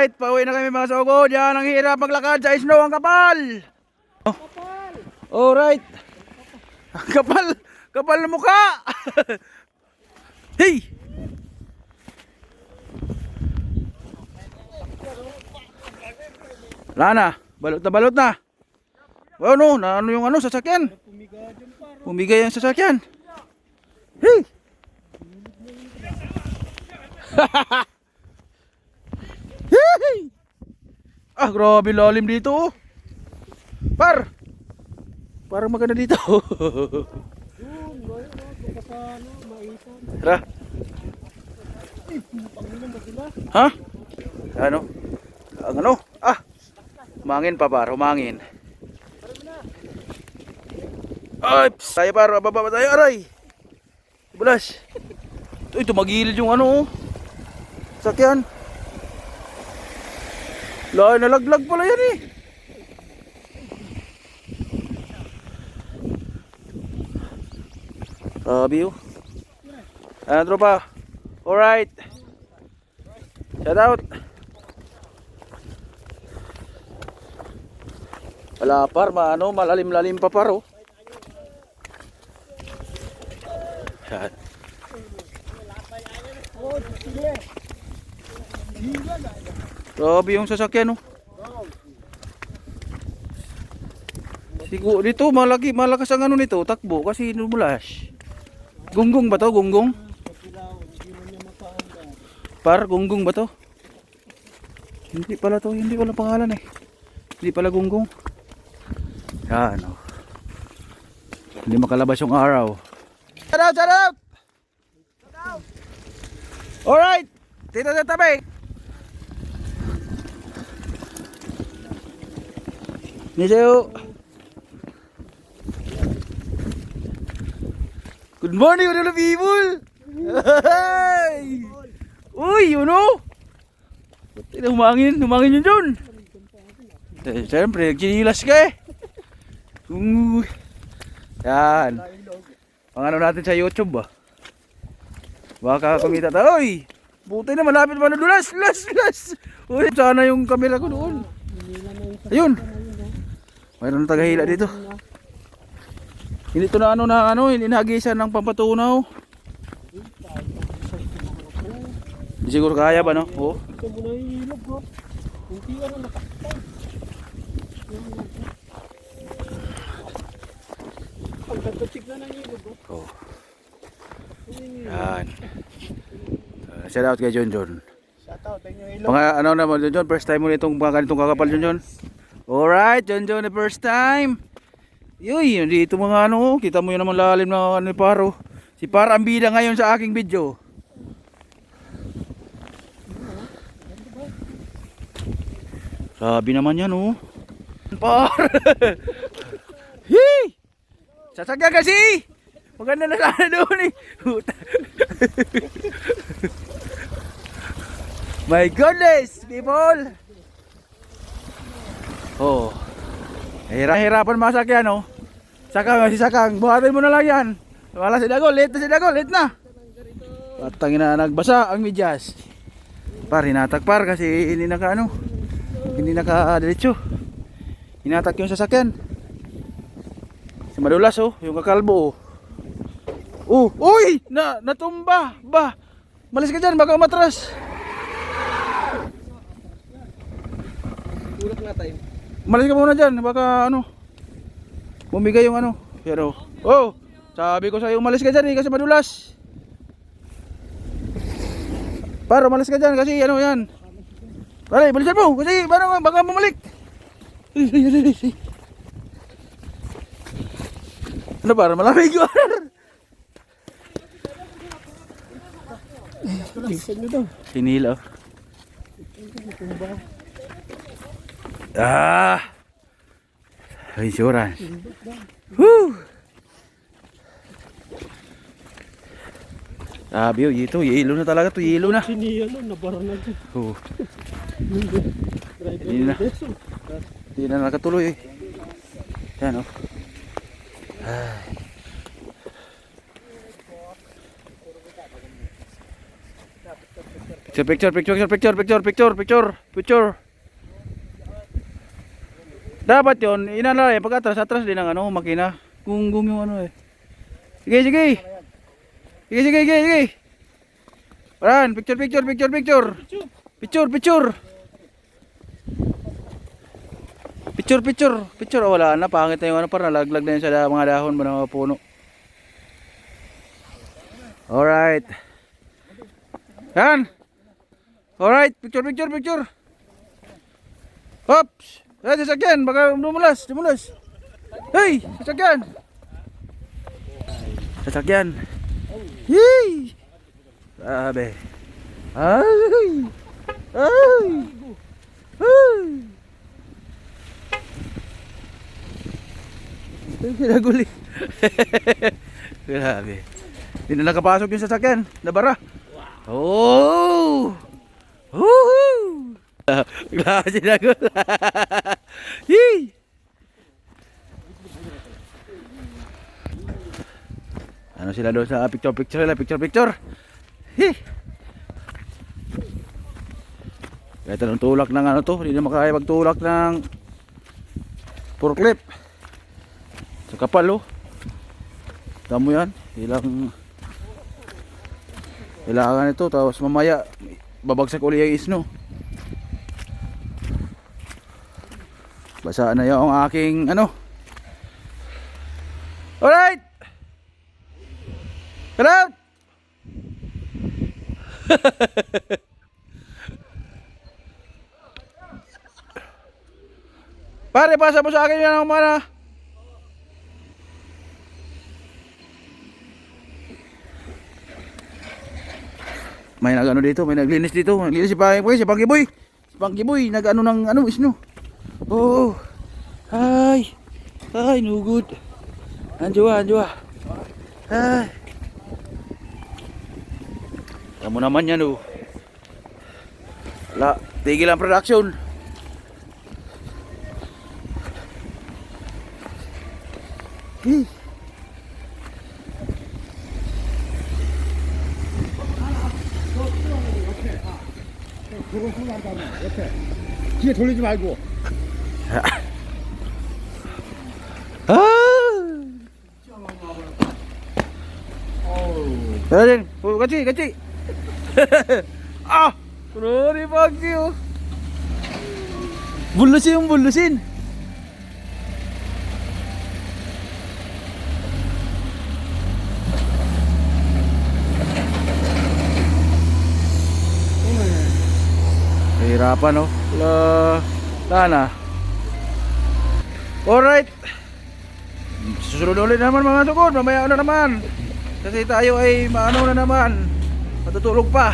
Alright, pauwi na kami mga sogod. Yan ang hirap maglakad sa snow ang kapal. Oh. Alright. Ang kapal. Kapal na mukha. hey. Wala na. Balot na balot na. Well, no, na ano yung ano sasakyan? Pumigay ang sasakyan. Hey! Ah, grabe lalim dito. oh. Par. Parang maganda dito. Tara. Ha? Ano? Ang ano? Ah. Humangin pa par, humangin. Ay, pss, tayo par, bababa tayo, aray. Bulas. Uy, tumagilid yung ano, oh. Sakyan. Lahat nalaglag pala yan eh. Sabi oh. Ayan tropa. Alright. Shout out. Wala par, maano, malalim-lalim pa par oh. Grabe yung sasakyan oh. Siguro dito malaki malakas ang ano nito, takbo kasi numulas. Gunggong ba to? Gunggong? Par gunggong ba to? Hindi pala to, hindi pala pangalan eh. Hindi pala gunggong. Yan oh. Hindi makalabas yung araw. Shout out, shout out! Alright! Dito sa tabi! Niseo! Good morning, mga people! Hey! Uy, you know? Na humangin, humangin yun dun. Eh, Siyempre, nagchinilas ka eh. Uy. Yan. Pang ano natin sa YouTube ba? Baka kumita tayo. Uy! Buti na malapit pa na dulas. Las, las. Uy, sana yung camera ko doon. Ayun. Mayroon na tagahila dito. Hindi to na ano na ano, inagisan ng pampatunaw. Hindi siguro kaya ba no? Oo. Ito mo na ilog ko. Hindi ano nakakita. Ang tagkatik na ng ilog ko. Oh. Yan. Uh, shout out kay John John. Shout out yung ilog. Mga ano naman John John, first time mo nitong mga ganitong kakapal John John. Alright, John John the first time. Yuy, dito mga ano, kita mo yun naman lalim na ano ni Paro. Si Paro ang bida ngayon sa aking video. Sabi naman yan oh. Par. Hi! Sasakyan kasi! Maganda na sana doon eh. My goodness, people! Oh. Hira-hirapan masakyan, oh. Sakang, si Sakang, buhatin mo na lang yan. Wala si Dago, late na si Dago, late na. Patangin na nagbasa ang medyas. Par, hinatak kasi hindi naka ano, hindi naka diretso. Hinatak yung sasakyan. Si Madulas, oh, yung kakalbo, oh. Oh, uy! Na, natumba! Ba! Malis ka dyan, baka matras. Tulak na tayo. Malis ka muna dyan, baka ano Bumigay yung ano Pero, oh Sabi ko sa'yo, umalis ka dyan eh, kasi madulas. Para, umalis ka dyan kasi ano yan. Pare, balisan mo, kasi parang baka bumalik. Ano para, malamig ko daw. Sinila Ah! Insurance. Woo! Sabi ah, yun, ito, yelo na talaga to, yelo na. Siniyan na, nabarang na dyan. Oo. Hindi na. Hindi na nakatuloy eh. Yan o. Ay. Picture, picture, picture, picture, picture, picture, picture, picture. Dapat yon inala eh, pag atras, atras din ang ano, makina. Gunggong yung ano eh. Sige, sige. Sige, sige, sige, sige. Paran, picture, picture, picture, picture. Picture, picture. Picture, picture. Picture, oh, wala na. Pangit na yung ano, parang nalaglag na yun sa mga dahon mo ng mga puno. Alright. Yan. Alright, picture, picture, picture. Hops! Eh, sasakyan, baka dumulas, dumulas. Hey, sasakyan. Sasakyan. Yee! Sabi. Ay! Ay! Ay! Ay, Kinaguli. Grabe. Hindi na nakapasok yung sasakyan. Nabara. Oh! Woohoo! Klase na ko. Yee! Ano sila doon sa picture picture nila, picture picture. Hee! Kahit anong tulak ng ano to, hindi na makaya magtulak ng forklift. Sa kapal oh. Tamo yan, ilang kailangan ito tapos mamaya babagsak uli yung isno. Basa na yung aking ano. Alright! Hello! Pare, pasa mo sa akin yan ang mana. May nagano dito, may naglinis dito. Naglinis si Pangki Boy, si Pangki Boy. Si Pangki Boy, nagano ng ano, isno. Oh. Ay. Ay, no good. Anjua, anjua. Ay. Kamu naman yan, oh. La, tigil ang production. Hey. 그거 손안 닿네 옆에 뒤에 돌리지 말고 Ah. Tara din. Oh, kachi, kachi. ah! Sorry, Pagki, oh. Bulusin yung bulusin. Hirapan, oh. La, la na. Alright. Susunod ulit naman mga sukod, mamaya na naman. Kasi tayo ay maano na naman. Matutulog pa.